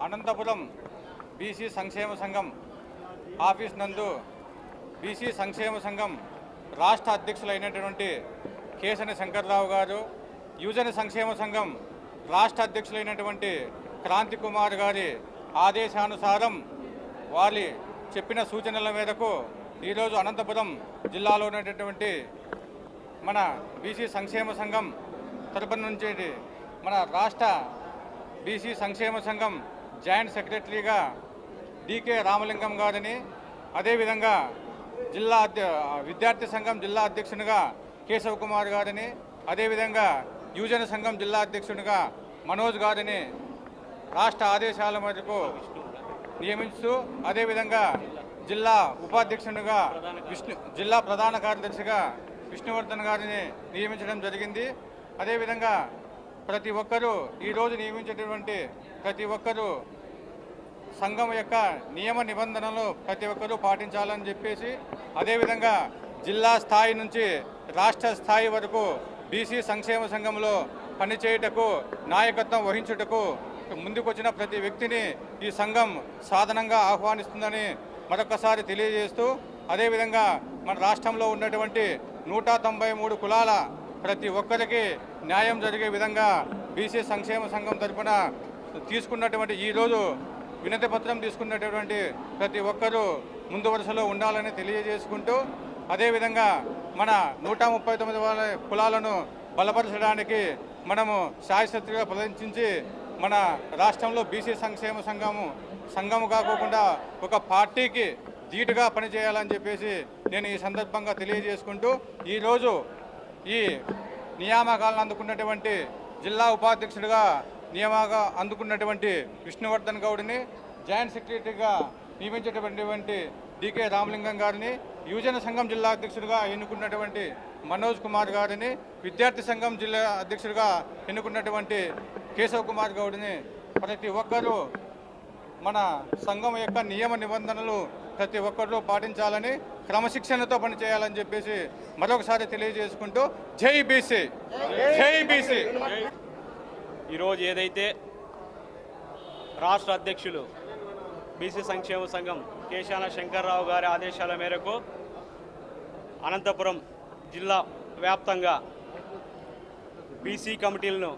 Anantapuram BC సంక్షేమ సంఘం office నందు బీసీ సంక్షేమ సంఘం రాష్ట్ర అధ్యక్షులైనటువంటి కేసని శంకర్రావు గారు యువజన సంక్షేమ సంఘం రాష్ట్ర అధ్యక్షులైనటువంటి క్రాంతి కుమార్ గారి ఆదేశానుసారం వారి చెప్పిన సూచనల మేరకు ఈరోజు అనంతపురం జిల్లాలో ఉన్నటువంటి మన బీసీ సంక్షేమ సంఘం తరపున నుంచి మన రాష్ట్ర బీసీ సంక్షేమ సంఘం జాయింట్ సెక్రటరీగా డికే రామలింగం గారిని అదేవిధంగా జిల్లా అధ్య విద్యార్థి సంఘం జిల్లా అధ్యక్షునిగా కేశవ్ కుమార్ గారిని అదేవిధంగా యువజన సంఘం జిల్లా అధ్యక్షునిగా మనోజ్ గారిని రాష్ట్ర ఆదేశాల మేరకు నియమిస్తూ అదేవిధంగా జిల్లా ఉపాధ్యక్షునిగా విష్ణు జిల్లా ప్రధాన కార్యదర్శిగా విష్ణువర్ధన్ గారిని నియమించడం జరిగింది. అదేవిధంగా ప్రతి ఒక్కరూ ఈరోజు నియమించేటటువంటి ప్రతి ఒక్కరూ సంఘం యొక్క నియమ నిబంధనలు ప్రతి ఒక్కరూ పాటించాలని చెప్పేసి అదేవిధంగా జిల్లా స్థాయి నుంచి రాష్ట్ర స్థాయి వరకు బీసీ సంక్షేమ సంఘంలో పనిచేయుటకు నాయకత్వం వహించుటకు ముందుకొచ్చిన ప్రతి వ్యక్తిని ఈ సంఘం సాధనంగా ఆహ్వానిస్తుందని మరొకసారి తెలియజేస్తూ అదేవిధంగా మన రాష్ట్రంలో ఉన్నటువంటి నూట తొంభై మూడు కులాల ప్రతి ఒక్కరికి న్యాయం జరిగే విధంగా బీసీ సంక్షేమ సంఘం తరఫున తీసుకున్నటువంటి ఈరోజు వినతి పత్రం తీసుకున్నటువంటి ప్రతి ఒక్కరూ ముందు వరుసలో ఉండాలని తెలియజేసుకుంటూ అదేవిధంగా మన నూట ముప్పై తొమ్మిది కులాలను బలపరచడానికి మనము శాయశక్తిగా ప్రదర్శించి మన రాష్ట్రంలో బీసీ సంక్షేమ సంఘము సంఘము కాకోకుండా ఒక పార్టీకి ధీటుగా పనిచేయాలని చెప్పేసి నేను ఈ సందర్భంగా తెలియజేసుకుంటూ ఈరోజు ఈ నియామకాలను అందుకున్నటువంటి జిల్లా ఉపాధ్యక్షుడిగా నియామక అందుకున్నటువంటి విష్ణువర్ధన్ గౌడ్ని జాయింట్ సెక్రటరీగా నియమించేటటువంటి డికే రామలింగం గారిని యువజన సంఘం జిల్లా అధ్యక్షుడిగా ఎన్నుకున్నటువంటి మనోజ్ కుమార్ గారిని విద్యార్థి సంఘం జిల్లా అధ్యక్షుడిగా ఎన్నుకున్నటువంటి కేశవ్ కుమార్ గౌడ్ని ప్రతి ఒక్కరూ మన సంఘం యొక్క నియమ నిబంధనలు ప్రతి ఒక్కరూ పాటించాలని క్రమశిక్షణతో పనిచేయాలని చెప్పేసి మరొకసారి తెలియజేసుకుంటూ జై బీసీ. జై బీసీ. ఈరోజు ఏదైతే రాష్ట్ర అధ్యక్షులు బీసీ సంక్షేమ సంఘం కేశాన శంకర్రావు గారి ఆదేశాల మేరకు అనంతపురం జిల్లా వ్యాప్తంగా బీసీ కమిటీలను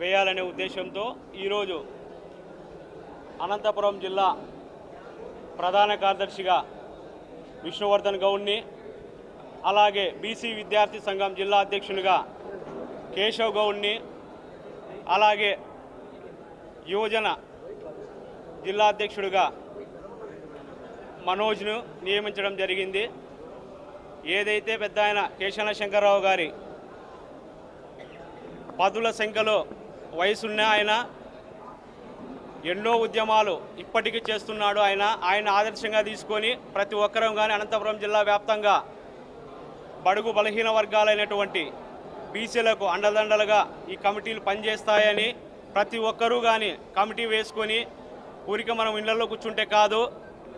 వేయాలనే ఉద్దేశంతో ఈరోజు అనంతపురం జిల్లా ప్రధాన కార్యదర్శిగా విష్ణువర్ధన్ గౌడ్ని అలాగే బీసీ విద్యార్థి సంఘం జిల్లా అధ్యక్షునిగా కేశవ్ గౌడ్ని అలాగే యువజన జిల్లా అధ్యక్షుడిగా మనోజ్ను నియమించడం జరిగింది. ఏదైతే పెద్ద ఆయన కేశవ శంకర్రావు గారి పదుల సంఖ్యలో వయసున్న ఆయన ఎన్నో ఉద్యమాలు ఇప్పటికీ చేస్తున్నాడు ఆయన. ఆయన ఆదర్శంగా తీసుకొని ప్రతి ఒక్కరం కానీ అనంతపురం జిల్లా వ్యాప్తంగా బడుగు బలహీన వర్గాలైనటువంటి బీసీలకు అండదండలుగా ఈ కమిటీలు పనిచేస్తాయని ప్రతి ఒక్కరూ కానీ కమిటీ వేసుకొని ఊరికి మనం ఇళ్ళలో కూర్చుంటే కాదు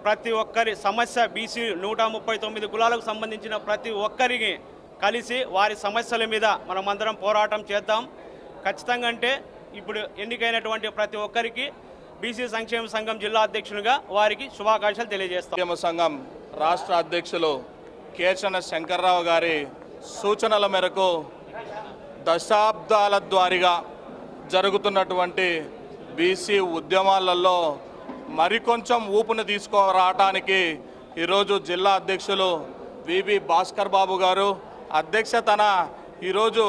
ప్రతి ఒక్కరి సమస్య బీసీ నూట ముప్పై తొమ్మిది కులాలకు సంబంధించిన ప్రతి ఒక్కరికి కలిసి వారి సమస్యల మీద మనమందరం పోరాటం చేద్దాం. ఖచ్చితంగా అంటే ఇప్పుడు ఎన్నికైనటువంటి ప్రతి ఒక్కరికి బీసీ సంక్షేమ సంఘం జిల్లా అధ్యక్షునిగా వారికి శుభాకాంక్షలు తెలియజేస్తాం. సంక్షేమ సంఘం రాష్ట్ర అధ్యక్షులు కేచన శంకర్రావు గారి సూచనల మేరకు దశాబ్దాల ద్వారిగా జరుగుతున్నటువంటి బీసీ ఉద్యమాలలో మరికొంచెం ఊపును తీసుకురావటానికి ఈరోజు జిల్లా అధ్యక్షులు వివి భాస్కర్ బాబు గారు అధ్యక్షతన ఈరోజు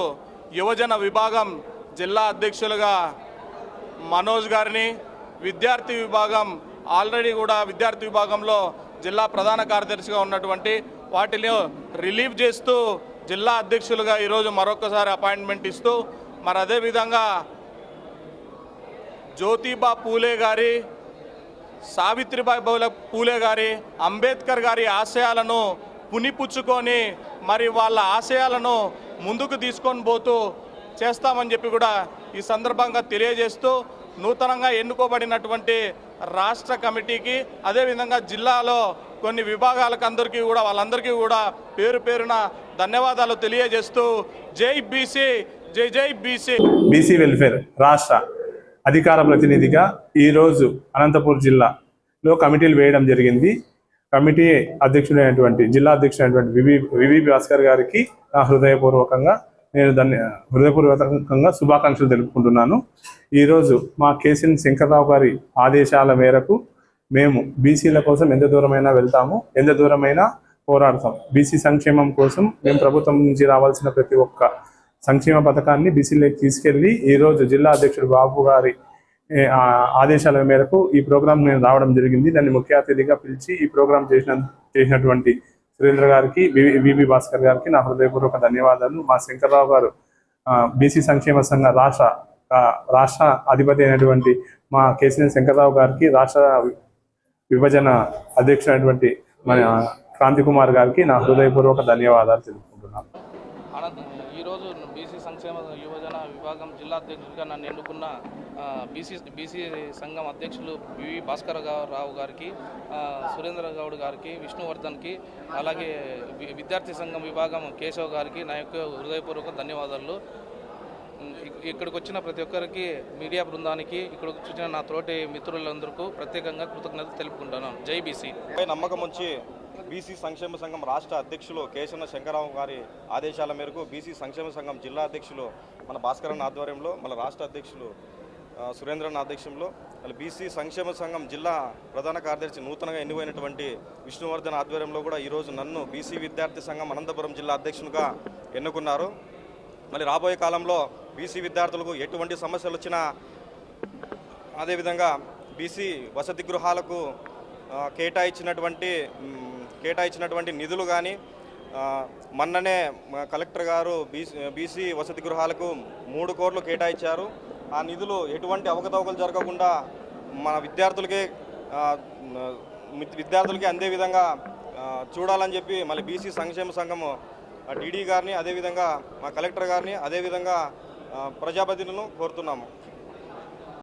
యువజన విభాగం జిల్లా అధ్యక్షులుగా మనోజ్ గారిని విద్యార్థి విభాగం ఆల్రెడీ కూడా విద్యార్థి విభాగంలో జిల్లా ప్రధాన కార్యదర్శిగా ఉన్నటువంటి వాటిని రిలీవ్ చేస్తూ జిల్లా అధ్యక్షులుగా ఈరోజు మరొకసారి అపాయింట్మెంట్ ఇస్తూ మరి అదేవిధంగా జ్యోతిబా పూలే గారి సావిత్రిబాయి బౌల పూలే గారి అంబేద్కర్ గారి ఆశయాలను పునిపుచ్చుకొని మరి వాళ్ళ ఆశయాలను ముందుకు తీసుకొని పోతూ చేస్తామని చెప్పి కూడా ఈ సందర్భంగా తెలియజేస్తూ నూతనంగా ఎన్నుకోబడినటువంటి రాష్ట్ర కమిటీకి అదేవిధంగా జిల్లాలో కొన్ని విభాగాలకు అందరికీ కూడా వాళ్ళందరికీ కూడా పేరు పేరున ధన్యవాదాలు తెలియజేస్తూ జై బీసీ జై జై బీసీ. బీసీ వెల్ఫేర్ రాష్ట్ర అధికార ప్రతినిధిగా ఈరోజు అనంతపూర్ జిల్లాలో కమిటీలు వేయడం జరిగింది. కమిటీ అధ్యక్షుడైనటువంటి జిల్లా అధ్యక్షుడైనటువంటి వివి వివి భాస్కర్ గారికి నా హృదయపూర్వకంగా నేను దాన్ని హృదయపూర్వకంగా శుభాకాంక్షలు తెలుపుకుంటున్నాను. ఈరోజు మా కేసీఎన్ శంకర్రావు గారి ఆదేశాల మేరకు మేము బీసీల కోసం ఎంత దూరమైనా వెళ్తాము ఎంత దూరమైనా పోరాడతాం. బీసీ సంక్షేమం కోసం మేము ప్రభుత్వం నుంచి రావాల్సిన ప్రతి ఒక్క సంక్షేమ పథకాన్ని బీసీలోకి తీసుకెళ్ళి ఈరోజు జిల్లా అధ్యక్షుడు బాబు గారి ఆదేశాల మేరకు ఈ ప్రోగ్రాం నేను రావడం జరిగింది. దాన్ని ముఖ్య అతిథిగా పిలిచి ఈ ప్రోగ్రాం చేసిన చేసినటువంటి సురేంద్ర గారికి వి- వివి భాస్కర్ గారికి నా హృదయపూర్వక ధన్యవాదాలు. మా శంకర్రావు గారు బీసీ సంక్షేమ సంఘ రాష్ట్ర రాష్ట్ర అధిపతి అయినటువంటి మా కేసీఎన్ శంకర్రావు గారికి రాష్ట్ర విభజన అధ్యక్షుడైనటువంటి మన క్రాంతి కుమార్ గారికి నా హృదయపూర్వక ధన్యవాదాలు తెలుపుకుంటున్నాను. ఈరోజు బీసీ సంక్షేమ యువజన విభాగం జిల్లా అధ్యక్షుడిగా నన్ను ఎన్నుకున్న బీసీ బీసీ సంఘం అధ్యక్షులు వివి భాస్కర్ రావు గారికి సురేంద్ర గౌడ్ గారికి విష్ణువర్ధన్కి అలాగే వి- విద్యార్థి సంఘం విభాగం కేశవ్ గారికి నా యొక్క హృదయపూర్వక ధన్యవాదాలు. ఇక్కడికి వచ్చిన ప్రతి ఒక్కరికి మీడియా బృందానికి ఇక్కడికి వచ్చిన నా తోటి మిత్రులందరికీ ప్రత్యేకంగా కృతజ్ఞతలు తెలుపుకుంటున్నాను. జై బీసీ. పై నమ్మకం వచ్చి బీసీ సంక్షేమ సంఘం రాష్ట్ర అధ్యక్షులు కేశవ శంకరరావు గారి ఆదేశాల మేరకు బీసీ సంక్షేమ సంఘం జిల్లా అధ్యక్షులు మన భాస్కరన్ ఆధ్వర్యంలో మన రాష్ట్ర అధ్యక్షులు సురేంద్రన్ ఆధ్యక్షంలో మళ్ళీ బీసీ సంక్షేమ సంఘం జిల్లా ప్రధాన కార్యదర్శి నూతనంగా ఎన్నికైనటువంటి విష్ణువర్ధన్ ఆధ్వర్యంలో కూడా ఈరోజు నన్ను బీసీ విద్యార్థి సంఘం అనంతపురం జిల్లా అధ్యక్షునిగా ఎన్నుకున్నారు. మళ్ళీ రాబోయే కాలంలో బీసీ విద్యార్థులకు ఎటువంటి సమస్యలు వచ్చినా అదేవిధంగా బీసీ వసతి గృహాలకు కేటాయించినటువంటి కేటాయించినటువంటి నిధులు కానీ మొన్ననే కలెక్టర్ గారు బీసీ బీసీ వసతి గృహాలకు మూడు కోట్లు కేటాయించారు. ఆ నిధులు ఎటువంటి అవకతవకలు జరగకుండా మన విద్యార్థులకే విద్యార్థులకి అందే విధంగా చూడాలని చెప్పి మళ్ళీ బీసీ సంక్షేమ సంఘము డీడీ గారిని అదేవిధంగా మా కలెక్టర్ గారిని అదేవిధంగా ప్రజాప్రతినిధులను కోరుతున్నాము.